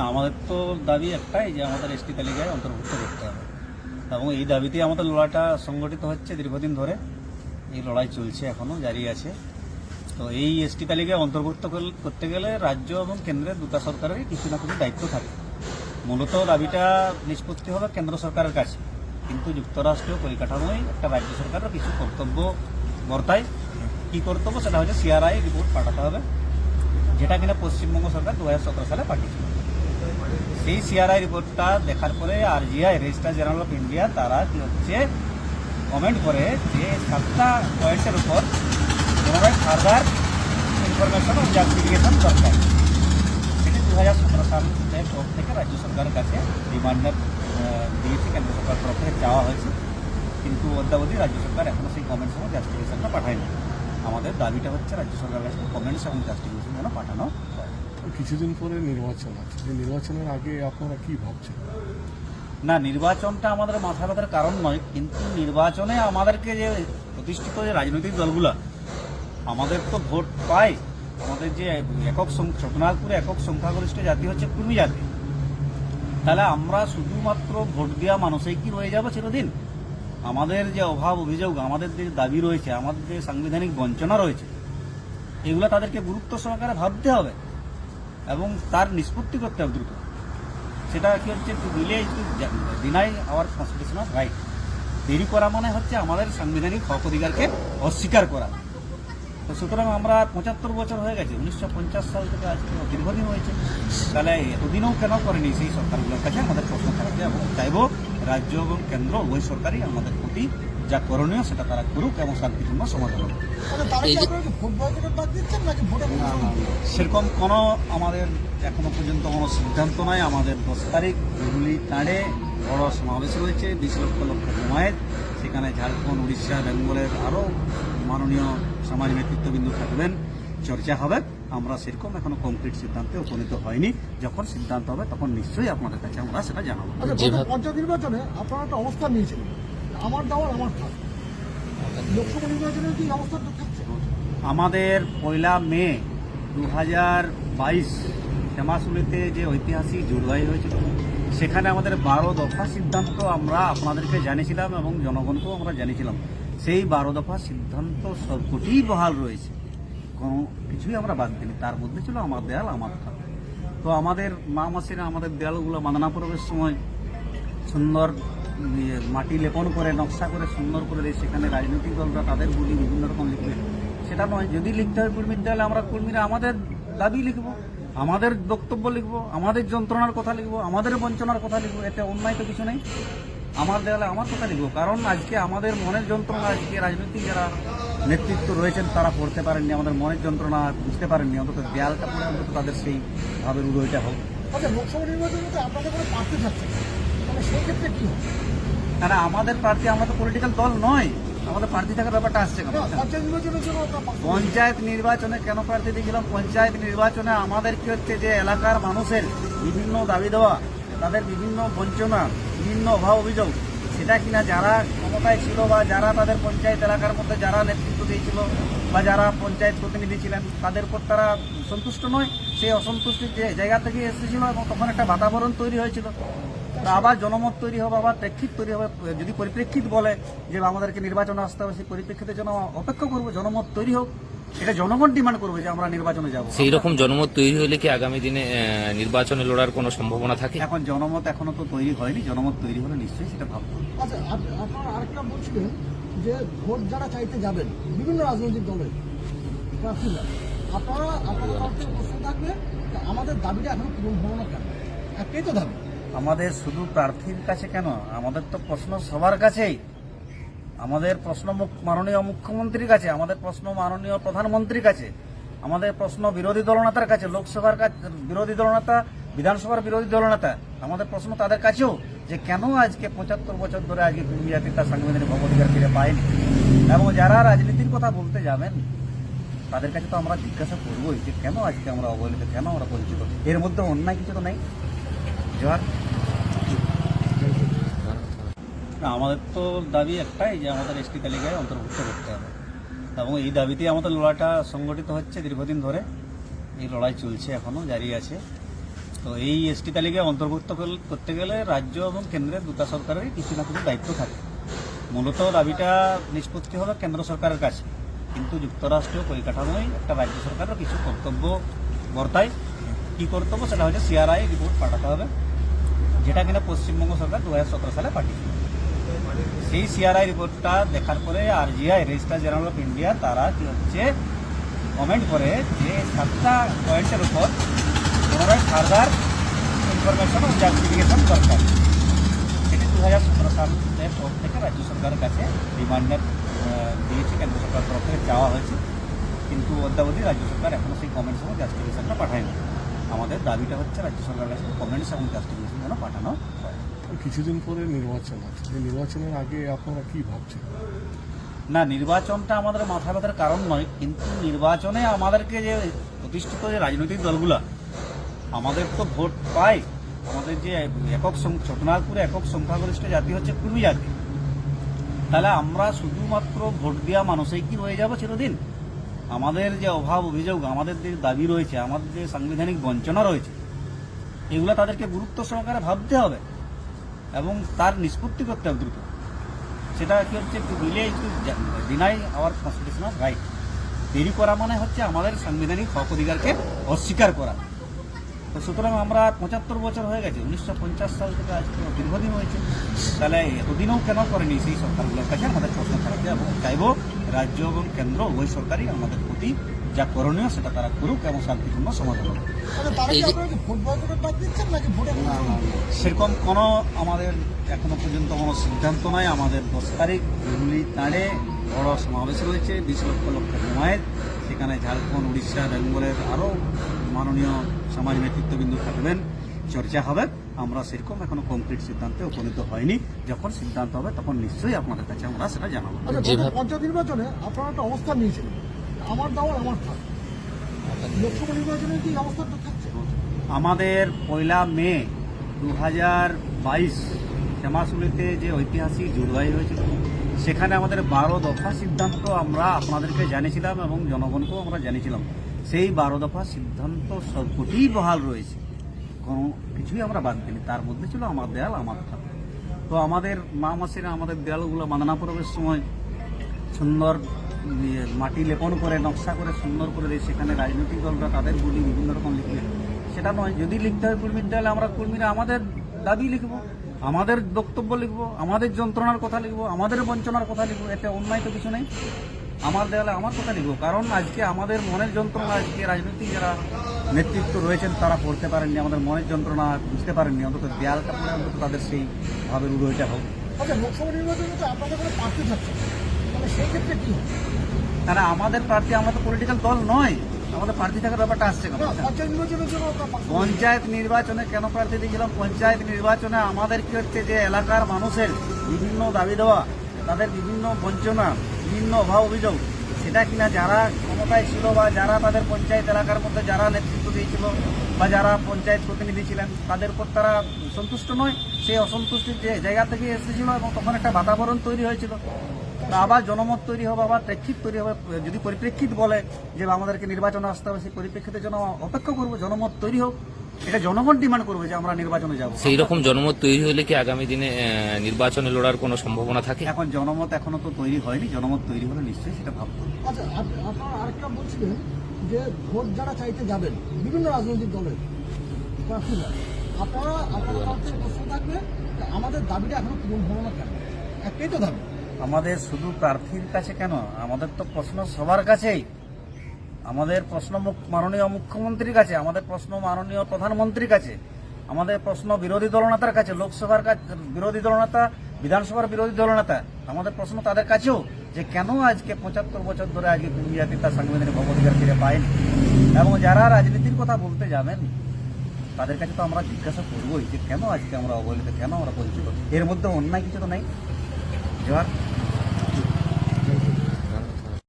না, আমাদের তো দাবি একটাই যে আমাদের এসটি তালিকায় অন্তর্ভুক্ত করতে হবে। এবং এই দাবিতেই আমাদের লড়াইটা সংগঠিত হচ্ছে দীর্ঘদিন ধরে। এই লড়াই চলছে এখনও জারি আছে। তো এই এসটি তালিকায় অন্তর্ভুক্ত করতে গেলে রাজ্য এবং কেন্দ্রের দুটা সরকারেরই কিছু না কিছু দায়িত্ব থাকে। মূলত দাবিটা নিষ্পত্তি হবে কেন্দ্র সরকারের কাছে। কিন্তু যুক্তরাষ্ট্রীয় পরিকাঠামোয় একটা রাজ্য সরকারের কিছু কর্তব্য বর্তায়। কী কর্তব্য সেটা হচ্ছে সিআরআই রিপোর্ট পাঠাতে হবে, যেটা কিনা পশ্চিমবঙ্গ সরকার দু হাজার সতেরো সালে পাঠিয়েছিল। সেই সিআরআই রিপোর্টটা দেখার পরে R GI registrar general of India তারা কি হচ্ছে কমেন্ট করে যে সাতটা পয়েন্টের উপর পুনরায় ফার্দার ইনফরমেশন ও জাস্টিফিকেশন দরকার। সেটি দু হাজার সতেরো সালের থেকে রাজ্য সরকারের কাছে রিমান্ডার দিয়েছে, কেন্দ্র সরকার তরফ থেকে চাওয়া হয়েছে। কিন্তু অদ্যাবধি রাজ্য সরকার এখনও সেই কমেন্টস এবং জাস্টিফিকেশনটা পাঠায়নি। আমাদের দাবিটা হচ্ছে, রাজ্য সরকারের কাছে কমেন্টস এবং জাস্টিফিকেশন যেন পাঠানো হয়। কিছুদিন পরে নির্বাচন আছে। নির্বাচনের আগে আপনারা কি ভাবছেন? না, নির্বাচনটা আমাদের মাথা ব্যথার কারণ নয়, কিন্তু নির্বাচনে আমাদেরকে যে প্রতিষ্ঠিত যে রাজনৈতিক দলগুলা, আমাদের তো ভোট পায়। আমাদের যে একক ছোটনাগপুরে একক সংখ্যাগরিষ্ঠ জাতি হচ্ছে কুর্মী জাতি। তাহলে আমরা শুধুমাত্র ভোট দেওয়া মানুষই কি রয়ে যাব চিরদিন? আমাদের যে অভাব, অভিযোগ, আমাদের যে দাবি রয়েছে, আমাদের যে সাংবিধানিক বঞ্চনা রয়েছে, এগুলো তাদেরকে গুরুত্ব সহকারে ভাবতে হবে। এবং তার নিষ্পত্তি করতে হবে দ্রুত। সেটা কি হচ্ছে to deny our constitutional right দেরি করা মানে হচ্ছে আমাদের সাংবিধানিক হক অধিকারকে অস্বীকার করা। তো সুতরাং আমরা পঁচাত্তর বছর হয়ে গেছে, উনিশশো পঞ্চাশ সাল থেকে আজকে দীর্ঘদিন হয়েছে। তাহলে এতদিনও কেন করেনি সেই সরকারগুলোর কাছে আমাদের প্রশ্ন থাকবে এবং চাইব রাজ্য এবং কেন্দ্র, উভয় সরকারই আমাদের প্রতি যা করণীয় সেটা তারা করুক এবং শান্তিপূর্ণ সমাধান হোক। মানে সেরকম কোনো আমাদের এখনও পর্যন্ত কোনো সিদ্ধান্ত নাই। আমাদের দশ তারিখ হুগলি তাঁড়ে বড় সমাবেশ রয়েছে বিশ লক্ষ লক্ষ জমায়েত সেখানে ঝাড়খণ্ড উড়িষ্যা বেঙ্গলের আরও মাননীয় সমাজ নেতৃত্ববিন্দু থাকবেন। চর্চা হবে। আমরা সেরকম এখনও কংক্রিট সিদ্ধান্তে উপনীত হয়নি। যখন সিদ্ধান্ত হবে তখন নিশ্চয়ই আপনাদের কাছে আমরা সেটা জানাব। আচ্ছা যেভাবে- পঞ্চায়েত নির্বাচনে আপনারা একটা অবস্থান নিয়েছিলেন। আমার আমার আমাদের পয়লা মে দু হাজার বাইশ শ্যামাশুলিতে যে ঐতিহাসিক জুড়বাই হয়েছিল, সেখানে আমাদের বারো দফা সিদ্ধান্ত আমরা আপনাদেরকে জানিয়েছিলাম এবং জনগণকেও আমরা জানিয়েছিলাম। সেই বারো দফা সিদ্ধান্ত সবকটি বহাল রয়েছে। কোনো কিছুই আমরা বাদ দিইনি। তার মধ্যে ছিল আমার দেয়াল, আমার থাক। তো আমাদের মা মাসিরা আমাদের দেয়ালগুলো বাঁধনা পরবের সময় সুন্দর মাটি লেপন করে, নকশা করে, সুন্দর করে দিয়ে সেখানে রাজনৈতিক দলরা তাদের বলি বিভিন্ন রকম লিখবে। সেটা নয়, যদি লিখতে হয় কর্মীর দেওয়ালে আমরা কর্মীরা আমাদের দাবি লিখব, আমাদের বক্তব্য লিখব, আমাদের যন্ত্রণার কথা লিখব, আমাদের বঞ্চনার কথা লিখব, এতে অন্যায় তো কিছু নেই। আমার দেওয়ালে আমার কথা লিখব, কারণ আজকে আমাদের মনের যন্ত্রণা, আজকে রাজনৈতিক যারা নেতৃত্ব রয়েছেন, তারা পড়তে পারেননি, আমাদের মনের যন্ত্রণা বুঝতে পারেননি, অন্তত দেয়ালটা পড়ে অন্তত তাদের সেই ভাবের উদয়টা হোক। আচ্ছা লোকসভা নির্বাচনে তো আপনাদের কোনো প্রার্থী থাকছে না। তাহলে সেই ক্ষেত্রে কি হবে? না আমাদের প্রার্থী আমাদের পলিটিক্যাল দল নয়। আমাদের প্রার্থী থাকার ব্যাপারটা আসছে প্রার্থী- পঞ্চায়েত নির্বাচনে কেন প্রার্থী দিয়েছিলাম পঞ্চায়েত নির্বাচনে আমাদের কি হচ্ছে যে এলাকার মানুষের বিভিন্ন দাবি দেওয়া তাদের বিভিন্ন বঞ্চনা বিভিন্ন অভাব অভিযোগ সেটা কিনা যারা ক্ষমতায় ছিল বা যারা তাদের পঞ্চায়েত এলাকার মধ্যে যারা নেতৃত্ব দিয়েছিল বা যারা পঞ্চায়েত প্রতিনিধি ছিলেন তাদের উপর তারা সন্তুষ্ট নয়? সেই অসন্তুষ্টির যে জায়গা থেকে এসেছিল এবং তখন একটা বাতাবরণ তৈরি হয়েছিল। তা আবার জনমত তৈরি হবে আবার প্রেক্ষিত তৈরি হবে। যদি পরিপ্রেক্ষিত বলে যে আমাদেরকে নির্বাচনে আসতে হবে সেই পরিপ্রেক্ষিতের জন্য অপেক্ষা করব জনমত তৈরি হোক। এটা জনগণ ডিমান্ড করবে যে আমরা নির্বাচনে যাব। সেই রকম জনমত তৈরি হলে কি আগামী দিনে নির্বাচনে লড়ার কোনো সম্ভাবনা থাকে? এখন জনমত এখনও তো তৈরি হয়নি জনমত তৈরি হলে নিশ্চয়ই সেটা ভাববো আচ্ছা আপ- আপনারা আরেকটা বলছিলেন যে ভোট যারা চাইতে যাবেন বিভিন্ন রাজনৈতিক দলের প্রার্থীরা আপনারা থাকবে আমাদের দাবিটা এখনও পূরণ হলো না কেন? একটাই তো দাবি আমাদের শুধু প্রার্থীর কাছে কেন? আমাদের তো প্রশ্ন সবার কাছেই। আমাদের প্রশ্ন মাননীয় মুখ্যমন্ত্রীর কাছে, আমাদের প্রশ্ন মাননীয় প্রধানমন্ত্রীর কাছে, আমাদের প্রশ্ন বিরোধী দলনেতার কাছে, লোকসভার বিরোধী দলনেতা, বিধানসভার বিরোধী দলনেতা, আমাদের প্রশ্ন তাদের কাছেও যে কেন আজকে পঁচাত্তর বছর ধরে আজকে জাতি তার সাংবিধানিক ভোটাধিকার ফিরে পায়নি? এবং যারা রাজনীতির কথা বলতে যাবেন, তাদের কাছে তো আমরা জিজ্ঞাসা করবোই যে কেন আজকে আমরা অবহেলিত, কেন আমরা বঞ্চিত? এর মধ্যে অন্যায় কিছু তো নেই। না, আমাদের তো দাবি একটাই যে আমাদের এসটি তালিকায় অন্তর্ভুক্ত করতে হবে। এবং এই দাবিতেই আমাদের লড়াইটা সংগঠিত হচ্ছে দীর্ঘদিন ধরে। এই লড়াই চলছে এখনও জারি আছে। তো এই এসটি তালিকায় অন্তর্ভুক্ত করতে গেলে রাজ্য এবং কেন্দ্রের দুটা সরকারেরই কিছু না কিছু দায়িত্ব থাকে। মূলত দাবিটা নিষ্পত্তি হবে কেন্দ্র সরকারের কাছে। কিন্তু যুক্তরাষ্ট্রীয় পরিকাঠামোয় একটা রাজ্য সরকারের কিছু কর্তব্য বর্তায়। কী কর্তব্য সেটা হচ্ছে সিআরআই রিপোর্ট পাঠাতে হবে। যেটা কিনা পশ্চিমবঙ্গ সরকার দু হাজার সতেরো সালে পাঠিয়েছে সেই সিআরআই রিপোর্টটা দেখার পরে RGI registrar general of India তারা কি হচ্ছে কমেন্ট করে যে সাতটা পয়েন্টের উপর পুনরায় ফার্দার ইনফরমেশন ও জাস্টিফিকেশন দরকার। সেটি দু হাজার সতেরো সালের পর থেকে রাজ্য সরকারের কাছে রিমান্ডার দিয়েছে, কেন্দ্র সরকার তরফ থেকে চাওয়া হয়েছে। কিন্তু অদ্যাবধি রাজ্য সরকার এখনও সেই কমেন্টস এবং জাস্টিফিকেশনটা পাঠায়নি। আমাদের দাবিটা হচ্ছে রাজ্য সরকারের কাছে কমেন্টস এবং জাস্টিফিকেশন যেন পাঠানো হয়। কিছুদিন পরে নির্বাচন আছে। এই নির্বাচনের আগে আপনারা কি ভাবছেন? না নির্বাচনটা আমাদের মাথা ব্যথার কারণ নয় কিন্তু নির্বাচনে আমাদেরকে যে প্রতিষ্ঠিত যে রাজনৈতিক দলগুলো আমাদের তো ভোট পায়। আমাদের যে একক ছোটনাগপুরে একক সংখ্যাগরিষ্ঠ জাতি হচ্ছে কুর্মী জাতি। তাহলে আমরা শুধুমাত্র ভোট দেওয়া মানুষই কি রয়ে যাব চিরদিন? আমাদের যে অভাব, অভিযোগ, আমাদের যে দাবি রয়েছে, আমাদের যে সাংবিধানিক বঞ্চনা রয়েছে, এগুলো তাদেরকে গুরুত্ব সহকারে ভাবতে হবে এবং তার নিষ্পত্তি করতে হবে দ্রুত। সেটা কি হচ্ছে to deny our constitutional right দেরি করা মানে হচ্ছে আমাদের সাংবিধানিক হক অধিকারকে অস্বীকার করা। তো সুতরাং আমরা পঁচাত্তর বছর হয়ে গেছে, উনিশশো পঞ্চাশ সাল থেকে আজকে দীর্ঘদিন হয়েছে। তাহলে এতদিনও কেন করেনি সেই সরকারগুলোর কাছে? আমাদের প্রশ্ন থাকবে এবং চাইব রাজ্য এবং কেন্দ্র উভয় সরকারই আমাদের প্রতি যা করণীয় সেটা তারা করুক এবং শান্তিপূর্ণ সমাধান হোক। আচ্ছা সেরকম কোনো আমাদের এখনও পর্যন্ত কোনো সিদ্ধান্ত নাই। আমাদের দশ তারিখ হুগলি তাঁড়ে বড় সমাবেশ রয়েছে বিশ লক্ষ লক্ষ জমায়েত। সেখানে ঝাড়খণ্ড উড়িষ্যা বেঙ্গলের আরও মাননীয় সমাজ নেতৃত্ববৃন্দ থাকবেন। চর্চা হবে। আমরা সেরকম এখনও কমপ্লিট সিদ্ধান্তে উপনীত হয়নি। যখন সিদ্ধান্ত হবে তখন নিশ্চয়ই আপনাদের কাছে আমরা সেটা জানাব। আচ্ছা পঞ্চায়েত নির্বাচনে আপনারা একটা অবস্থান নিয়েছিলেন আমার দাওয়ার আমার থাক। লোকসভা নির্বাচনে কি অবস্থানটা থাকছে? আমাদের পয়লা মে দু হাজার বাইশ শ্যামাশুলিতে যে ঐতিহাসিক জুড়বাই হয়েছিল সেখানে আমাদের বারো দফা সিদ্ধান্ত আমরা আপনাদেরকে জানিয়েছিলাম এবং জনগণকেও আমরা জানিয়েছিলাম। সেই বারো দফা সিদ্ধান্ত সবকটিই বহাল রয়েছে। কোনো কিছুই আমরা বাদ দিইনি। তার মধ্যে ছিল আমার দেয়াল, আমার থাক তো আমাদের মা মাসিরা আমাদের দেয়ালগুলো বাঁধানা পরবের সময় সুন্দর ইয়ে মাটি লেপন করে, নকশা করে সুন্দর করে দেয় সেখানে রাজনৈতিক দলরা তাদের গুলি বিভিন্ন রকম লিখবে। সেটা নয়, যদি লিখতে হয় কর্মীর দেয়ালে, আমরা কর্মীরা আমাদের দাবি লিখব, আমাদের বক্তব্য লিখব, আমাদের যন্ত্রণার কথা লিখব, আমাদের বঞ্চনার কথা লিখব, এতে অন্যায় তো কিছু নেই। আমার দেয়ালে আমার কথা লিখব, কারণ আজকে আমাদের মনের যন্ত্রণা, আজকে রাজনৈতিক যারা নেতৃত্ব রয়েছেন তারা পড়তে পারেননি আমাদের মনের যন্ত্রণা বুঝতে পারেননি অন্তত দেয়ালটা পড়ে অন্তত তাদের সেই ভাবের উদয়টা হোক। আচ্ছা লোকসভা নির্বাচনে তো আপনাদের কোনো প্রার্থী থাকছে তাহলে সেই ক্ষেত্রে কি হবে? তারা আমাদের প্রার্থী আমরা তো পলিটিক্যাল দল নয় আমাদের প্রার্থী থাকার ব্যাপারটা আসছে পঞ্চায়েত নির্বাচনে কেন প্রার্থী দিয়েছিলাম? পঞ্চায়েত নির্বাচনে আমাদের কি হচ্ছে যে এলাকার মানুষের বিভিন্ন দাবি দেওয়া তাদের বিভিন্ন বঞ্চনা বিভিন্ন অভাব অভিযোগ সেটা কিনা যারা ক্ষমতায় ছিল বা যারা তাদের পঞ্চায়েত এলাকার মধ্যে যারা নেতৃত্ব দিয়েছিল বা যারা পঞ্চায়েত প্রতিনিধি ছিলেন তাদের উপর তারা সন্তুষ্ট নয়। সেই অসন্তুষ্টির যে জায়গা থেকে এসেছিল এবং তখন একটা বাতাবরণ তৈরি হয়েছিল। আবার জনমত তৈরি হবে, আবার প্রেক্ষিত তৈরি হবে। যদি পরিপ্রেক্ষিত বলে যে আমাদেরকে নির্বাচনে আসতে হবে, সেই পরিপ্রেক্ষিতের জন্য অপেক্ষা করব, জনমত তৈরি হোক। এটা জনগণ ডিমান্ড করবে যে আমরা নির্বাচনে যাব। সেই রকম জনমত তৈরি হলে কি আগামী দিনে নির্বাচনে লড়ার কোনো সম্ভাবনা থাকে? এখন জনমত এখনও তো তৈরি হয়নি জনমত তৈরি হলে নিশ্চয়ই সেটা ভাববো আচ্ছা আপ- আপনারা আরেকটা বলছিলেন যে ভোট যারা চাইতে যাবেন বিভিন্ন রাজনৈতিক দলের প্রার্থীরা আপনারা আপনারা প্রশ্ন থাকবে যে আমাদের দাবিটা এখনও পূরণ হলো না কেন? একটাই তো দাবি। আমাদের শুধু প্রার্থীর কাছে কেন? আমাদের তো প্রশ্ন সবার কাছেই। আমাদের প্রশ্ন মাননীয় মুখ্যমন্ত্রীর কাছে, আমাদের প্রশ্ন মাননীয় প্রধানমন্ত্রীর কাছে, আমাদের প্রশ্ন বিরোধী দলনেতার কাছে, লোকসভার বিরোধী দলনেতা বিধানসভার বিরোধী দলনেতা আমাদের প্রশ্ন তাদের কাছেও যে কেন আজকে পঁচাত্তর বছর ধরে আজকে জাতি তার সাংবিধানিক ভোটাধিকার ফিরে পায়নি? এবং যারা রাজনীতির কথা বলতে যাবেন, তাদের কাছে তো আমরা জিজ্ঞাসা করবোই যে কেন আজকে আমরা অবহেলিত, কেন আমরা বঞ্চিত? এর মধ্যে অন্যায় কিছু তো নেই। জোয়ার।